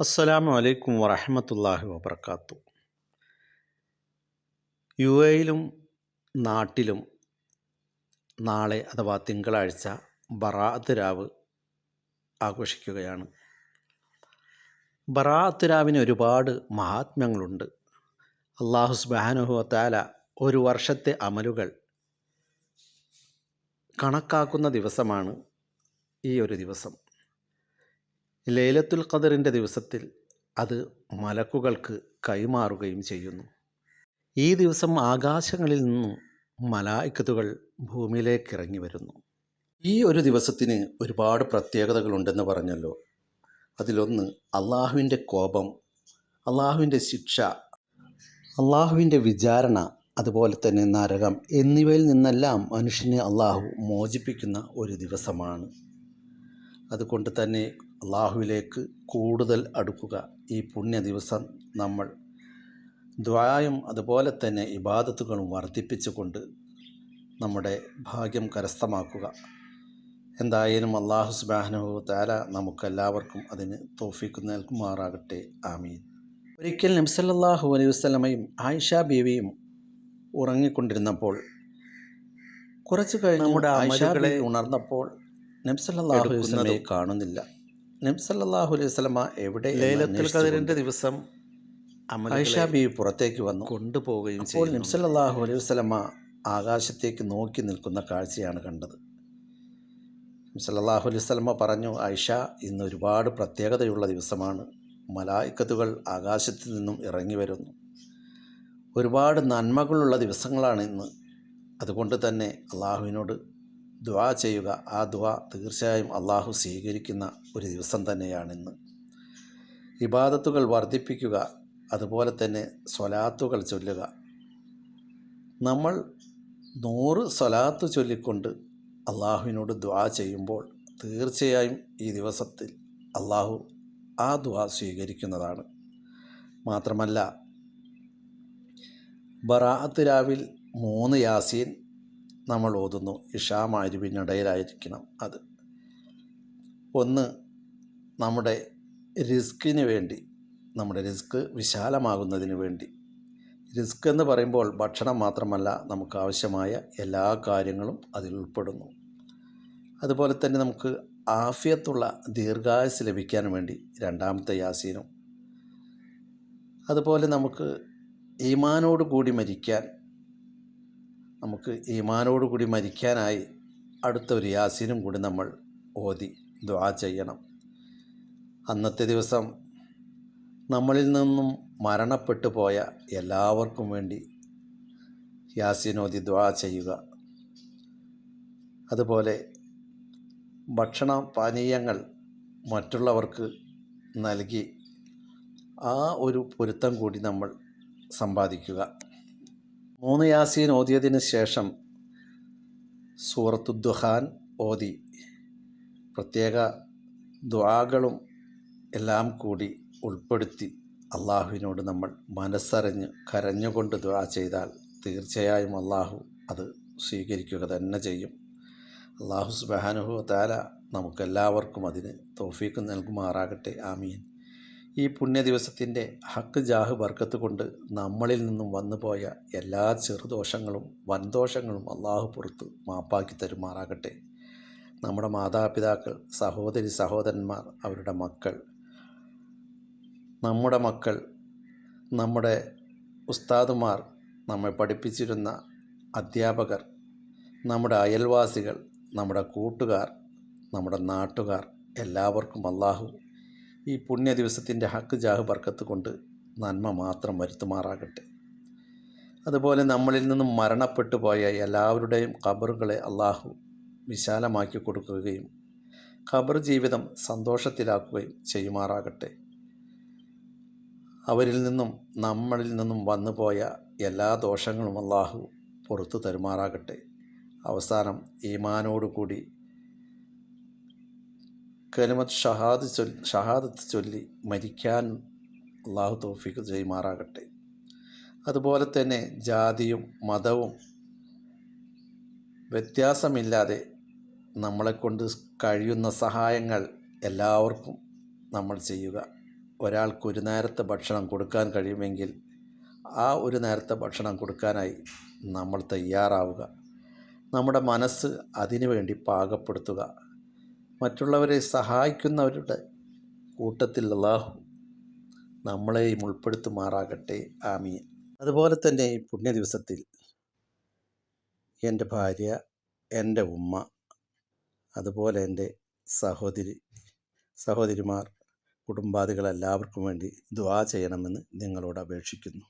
അസ്സലാമു അലൈക്കും വറഹമത്തല്ലാഹി വബർക്കാത്തു യു എയിലും നാട്ടിലും നാളെ അഥവാ തിങ്കളാഴ്ച ബറാത്ത് രാവ് ആഘോഷിക്കുകയാണ്. ബറാത്ത് രാവിന് ഒരുപാട് മഹാത്മ്യങ്ങളുണ്ട്. അള്ളാഹു സുബാനുഹു താല ഒരു വർഷത്തെ അമലുകൾ കണക്കാക്കുന്ന ദിവസമാണ് ഈ ഒരു ദിവസം. ലൈലത്തുൽ ഖദറിന്റെ ദിവസത്തിൽ അത് മലക്കുകൾക്ക് കൈമാറുകയും ചെയ്യുന്നു. ഈ ദിവസം ആകാശങ്ങളിൽ നിന്നും മലായിക്കത്തുകൾ ഭൂമിയിലേക്ക് ഇറങ്ങി വരുന്നു. ഈ ഒരു ദിവസത്തിന് ഒരുപാട് പ്രത്യേകതകളുണ്ടെന്ന് പറഞ്ഞല്ലോ. അതിലൊന്ന് അള്ളാഹുവിന്റെ കോപം അള്ളാഹുവിന്റെ ശിക്ഷ അള്ളാഹുവിന്റെ വിചാരണ അതുപോലെ തന്നെ നരകം എന്നിവയിൽ നിന്നെല്ലാം മനുഷ്യനെ അള്ളാഹു മോചിപ്പിക്കുന്ന ഒരു ദിവസമാണ്. അതുകൊണ്ട് തന്നെ അള്ളാഹുവിലേക്ക് കൂടുതൽ അടുക്കുക ഈ പുണ്യ ദിവസം നമ്മൾ ദ്വായും അതുപോലെ തന്നെ ഇബാദത്തുകളും വർദ്ധിപ്പിച്ചുകൊണ്ട് നമ്മുടെ ഭാഗ്യം കരസ്ഥമാക്കുക. എന്തായാലും അള്ളാഹു സുബാഹനഹു താല നമുക്കെല്ലാവർക്കും അതിന് തോഫിക്ക് നൽകുമാറാകട്ടെ. ആമീൻ. ഒരിക്കൽ നബ്സല്ലാഹു അലൈഹി വസ്ലമയും ആയിഷ ബീവിയും ഉറങ്ങിക്കൊണ്ടിരുന്നപ്പോൾ കുറച്ച് കഴിഞ്ഞ് നമ്മുടെ ആയിഷകളെ ഉണർന്നപ്പോൾ നബ്സല്ലാഹു അലൈഹി വസ്ലമയെ കാണുന്നില്ല. നബ്സല്ലാഹു അലൈഹി വസ്ലമ എവിടെ ലൈലത്തുൽ ഖദറിന്റെ ദിവസം ഐഷ ബീവി പുറത്തേക്ക് വന്നു. കൊണ്ടുപോവുകയും അപ്പോൾ നബ്സല്ലാഹു അലൈഹി വസ്ലമ ആകാശത്തേക്ക് നോക്കി നിൽക്കുന്ന കാഴ്ചയാണ് കണ്ടത്. നബ്സല്ലാഹു അലൈഹി വസ്ലമ പറഞ്ഞു ഐഷ ഇന്ന് ഒരുപാട് പ്രത്യേകതയുള്ള ദിവസമാണ്. മലായിക്കത്തുകൾ ആകാശത്തിൽ നിന്നും ഇറങ്ങി വരുന്നു. ഒരുപാട് നന്മകളുള്ള ദിവസങ്ങളാണ് ഇന്ന്. അതുകൊണ്ട് തന്നെ അള്ളാഹുവിനോട് ദ്വാ ചെയ്യുക. ആ ദ്വാ തീർച്ചയായും അള്ളാഹു സ്വീകരിക്കുന്ന ഒരു ദിവസം തന്നെയാണിന്ന്. ഇബാദത്തുകൾ വർദ്ധിപ്പിക്കുക അതുപോലെ തന്നെ സ്വലാത്തുകൾ ചൊല്ലുക. നമ്മൾ നൂറ് സ്വലാത്ത് ചൊല്ലിക്കൊണ്ട് അള്ളാഹുവിനോട് ദ്വാ ചെയ്യുമ്പോൾ തീർച്ചയായും ഈ ദിവസത്തിൽ അള്ളാഹു ആ ദ്വാ സ്വീകരിക്കുന്നതാണ്. മാത്രമല്ല ബറാഅത്ത് രാവിൽ മൂന്ന് യാസീൻ നമ്മൾ ഓതുന്നു. ഇഷാ മാരുവിനിടയിലായിരിക്കണം അത്. ഒന്ന് നമ്മുടെ റിസ്കിന് വേണ്ടി നമ്മുടെ റിസ്ക് വിശാലമാകുന്നതിന് വേണ്ടി. റിസ്ക് എന്ന് പറയുമ്പോൾ ഭക്ഷണം മാത്രമല്ല നമുക്ക് ആവശ്യമായ എല്ലാ കാര്യങ്ങളും അതിൽ ഉൾപ്പെടുന്നു. അതുപോലെ തന്നെ നമുക്ക് ആഫിയത്തുള്ള ദീർഘായുസ് ലഭിക്കാൻ വേണ്ടി രണ്ടാമത്തെ യാസീനും. അതുപോലെ നമുക്ക് ഈമാനോട് കൂടി മരിക്കാൻ നമുക്ക് ഈമാനോടുകൂടി മരിക്കാനായി അടുത്ത ഒരു യാസീനും കൂടി നമ്മൾ ഓതി ദ്വാ ചെയ്യണം. അന്നത്തെ ദിവസം നമ്മളിൽ നിന്നും മരണപ്പെട്ടു പോയ എല്ലാവർക്കും വേണ്ടി യാസീനോതി ദ്വാ ചെയ്യുക. അതുപോലെ ഭക്ഷണ പാനീയങ്ങൾ മറ്റുള്ളവർക്ക് നൽകി ആ ഒരു പൊരുത്തം കൂടി നമ്മൾ സമ്പാദിക്കുക. മൂന്ന് യാസീൻ ഓതിയതിന് ശേഷം സൂറത്തുദ്ദുഹാൻ ഓതി. പ്രത്യേക ദ്വാകളും എല്ലാം കൂടി ഉൾപ്പെടുത്തി അള്ളാഹുവിനോട് നമ്മൾ മനസ്സറിഞ്ഞ് കരഞ്ഞുകൊണ്ട് ദ്വാ ചെയ്താൽ തീർച്ചയായും അള്ളാഹു അത് സ്വീകരിക്കുക തന്നെ ചെയ്യും. അള്ളാഹു സുബാനുഹു താല നമുക്കെല്ലാവർക്കും അതിന് തോഫീക്ക് നൽകുമാറാകട്ടെ. ആമീൻ. ഈ പുണ്യ ദിവസത്തിന്റെ ഹക്ക് ജാഹ് വർക്കത്ത് കൊണ്ട് നമ്മളിൽ നിന്നും വന്നുപോയ എല്ലാ ചെറുദോഷങ്ങളും വൻദോഷങ്ങളും അള്ളാഹു പുറത്ത് മാപ്പാക്കി തരുമാറാകട്ടെ. നമ്മുടെ മാതാപിതാക്കൾ സഹോദരി സഹോദരന്മാർ അവരുടെ മക്കൾ നമ്മുടെ മക്കൾ നമ്മുടെ ഉസ്താദുമാർ നമ്മെ പഠിപ്പിച്ചിരുന്ന അധ്യാപകർ നമ്മുടെ അയൽവാസികൾ നമ്മുടെ കൂട്ടുകാർ നമ്മുടെ നാട്ടുകാർ എല്ലാവർക്കും അള്ളാഹു ഈ പുണ്യ ദിവസത്തിന്റെ ഹക്ക് ജാഹ് ബർക്കത്ത് കൊണ്ട് നന്മ മാത്രം വരുത്തുമാറാകട്ടെ. അതുപോലെ നമ്മളിൽ നിന്നും മരണപ്പെട്ടു പോയ എല്ലാവരുടെയും ഖബറുകളെ അള്ളാഹു വിശാലമാക്കി കൊടുക്കുകയും ഖബർ ജീവിതം സന്തോഷത്തിലാക്കുകയും ചെയ്യുമാറാകട്ടെ. അവരിൽ നിന്നും നമ്മളിൽ നിന്നും വന്നു പോയ എല്ലാ ദോഷങ്ങളും അള്ളാഹു പുറത്തു തരുമാറാകട്ടെ. അവസാനം ഈമാനോടുകൂടി കലിമത്ത് ഷഹാദ് ചൊല്ലി ഷഹാദത്ത് ചൊല്ലി മരിക്കാൻ അള്ളാഹു തോഫിക്ക് ചെയ്യുമാറാകട്ടെ. അതുപോലെ തന്നെ ജാതിയും മതവും വ്യത്യാസമില്ലാതെ നമ്മളെക്കൊണ്ട് കഴിയുന്ന സഹായങ്ങൾ എല്ലാവർക്കും നമ്മൾ ചെയ്യുക. ഒരാൾക്ക് ഒരു നേരത്തെ ഭക്ഷണം കൊടുക്കാൻ കഴിയുമെങ്കിൽ ആ ഒരു നേരത്തെ ഭക്ഷണം കൊടുക്കാനായി നമ്മൾ തയ്യാറാവുക. നമ്മുടെ മനസ്സ് അതിനുവേണ്ടി പാകപ്പെടുത്തുക. മറ്റുള്ളവരെ സഹായിക്കുന്നവരുടെ കൂട്ടത്തിൽ അള്ളാഹു നമ്മളെയും ഉൾപ്പെടുത്തുമാറാകട്ടെ. ആമീൻ. അതുപോലെ തന്നെ ഈ പുണ്യ ദിവസത്തിൽ എന്റെ ഭാര്യ എന്റെ ഉമ്മ അതുപോലെ എന്റെ സഹോദരി സഹോദരിമാർ കുടുംബാദികൾ എല്ലാവർക്കും വേണ്ടി ദുആ ചെയ്യണമെന്ന് നിങ്ങളോട് അപേക്ഷിക്കുന്നു.